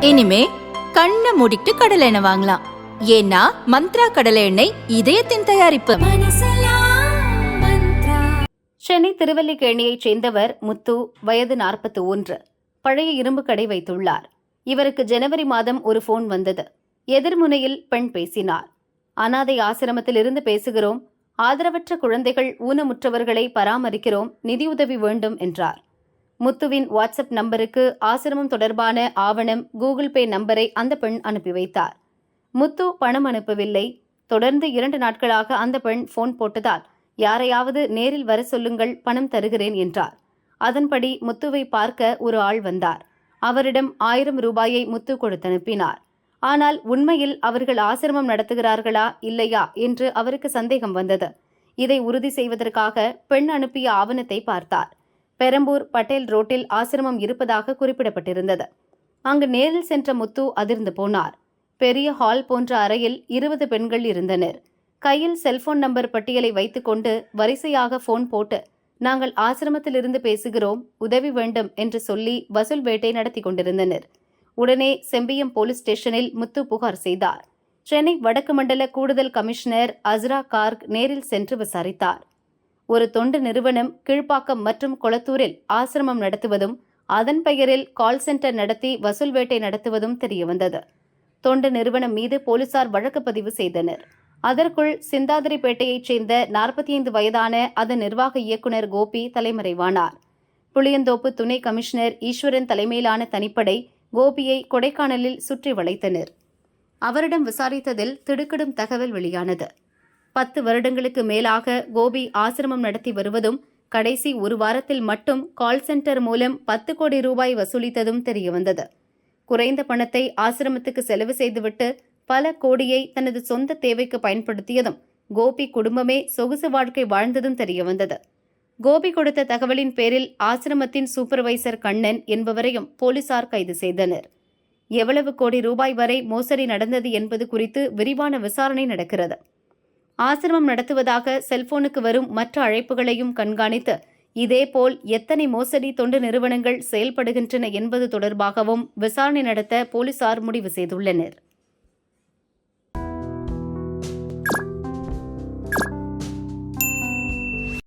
இனிமே கண்ணை மூடிட்டு கடலை எண்ணெய் வாங்கலாம். ஏன்னா மந்த்ரா கடலை எண்ணெய் இதயத்தின் தயாரிப்பு. சென்னை திருவல்லிக்கேணியைச் சேர்ந்தவர் முத்து வயது நாற்பத்தி ஒன்று பழைய இரும்பு கடை வைத்துள்ளார். இவருக்கு ஜனவரி மாதம் ஒரு ஃபோன் வந்தது. எதிர்முனையில் பெண் பேசினார். அனாதை ஆசிரமத்தில் இருந்து பேசுகிறோம். ஆதரவற்ற குழந்தைகள் ஊனமுற்றவர்களை பராமரிக்கிறோம். நிதியுதவி வேண்டும் என்றார். முத்துவின் வாட்ஸ்அப் நம்பருக்கு ஆசிரமம் தொடர்பான ஆவணம் கூகுள் பே நம்பரை அந்த பெண் அனுப்பி வைத்தார். முத்து பணம் அனுப்பவில்லை. தொடர்ந்து இரண்டு நாட்களாக அந்த பெண் போன் போட்டதால் யாரையாவது நேரில் வர சொல்லுங்கள் பணம் தருகிறேன் என்றார். அதன்படி முத்துவை பார்க்க ஒரு ஆள் வந்தார். அவரிடம் ஆயிரம் ரூபாயை முத்து கொடுத்தனுப்பினார். ஆனால் உண்மையில் அவர்கள் ஆசிரமம் நடத்துகிறார்களா இல்லையா? என்று அவருக்கு சந்தேகம் வந்தது. இதை உறுதி செய்வதற்காக பெண் அனுப்பிய ஆவணத்தை பார்த்தார். பெரம்பூர் பட்டேல் ரோட்டில் ஆசிரமம் இருப்பதாக குறிப்பிடப்பட்டிருந்தது. அங்கு நேரில் சென்ற முத்து அதிர்ந்து போனார். பெரிய ஹால் போன்ற அறையில் இருபது பெண்கள் இருந்தனர். கையில் செல்போன் நம்பர் பட்டியலை வைத்துக்கொண்டு வரிசையாக போன் போட்டு நாங்கள் ஆசிரமத்திலிருந்து பேசுகிறோம் உதவி வேண்டும் என்று சொல்லி வசூல் வேட்டை நடத்தி கொண்டிருந்தனர். உடனே செம்பியம் போலீஸ் ஸ்டேஷனில் முத்து புகார் செய்தார். சென்னை வடக்கு மண்டல கூடுதல் கமிஷனர் அஸ்ரா கார்க் நேரில் சென்று விசாரித்தார். ஒரு தொண்டு நிறுவனம் கீழ்ப்பாக்கம் மற்றும் கொளத்தூரில் ஆசிரமம் நடத்துவதும் அதன் பெயரில் கால் சென்டர் நடத்தி வசூல் வேட்டை நடத்துவதும் தெரியவந்தது. தொண்டு நிறுவனம் மீது போலீசார் வழக்கு பதிவு செய்தனர். அதற்குள் சிந்தாதிரிப்பேட்டையைச் சேர்ந்த நாற்பத்தி ஐந்து வயதான அதன் நிர்வாக இயக்குநர் கோபி தலைமறைவானார். புளியந்தோப்பு துணை கமிஷனர் ஈஸ்வரன் தலைமையிலான தனிப்படை கோபியை கொடைக்கானலில் சுற்றி வளைத்தனர். அவரிடம் விசாரித்ததில் திடுக்கிடும் தகவல் வெளியானது. பத்து வருடங்களுக்கு மேலாக கோபி ஆசிரமம் நடத்தி வருவதும் கடைசி ஒரு வாரத்தில் மட்டும் கால் சென்டர் மூலம் பத்து கோடி ரூபாய் வசூலித்ததும் தெரியவந்தது. குறைந்த பணத்தை ஆசிரமத்துக்கு செலவு செய்துவிட்டு பல கோடியை தனது சொந்த தேவைக்கு பயன்படுத்தியதும் கோபி குடும்பமே சொகுசு வாழ்க்கை வாழ்ந்ததும் தெரியவந்தது. கோபி கொடுத்த தகவலின் பேரில் ஆசிரமத்தின் சூப்பர்வைசர் கண்ணன் என்பவரையும் போலீசார் கைது செய்தனர். எவ்வளவு கோடி ரூபாய் வரை மோசடி நடந்தது என்பது குறித்து விரிவான விசாரணை நடக்கிறது. ஆசிரமம் நடத்துவதாக செல்போனுக்கு வரும் மற்ற அழைப்புகளையும் கண்காணித்து இதேபோல் எத்தனை மோசடி தொண்டு நிறுவனங்கள் செயல்படுகின்றன என்பது தொடர்பாகவும் விசாரணை நடத்த போலீசார் முடிவு செய்துள்ளனர்.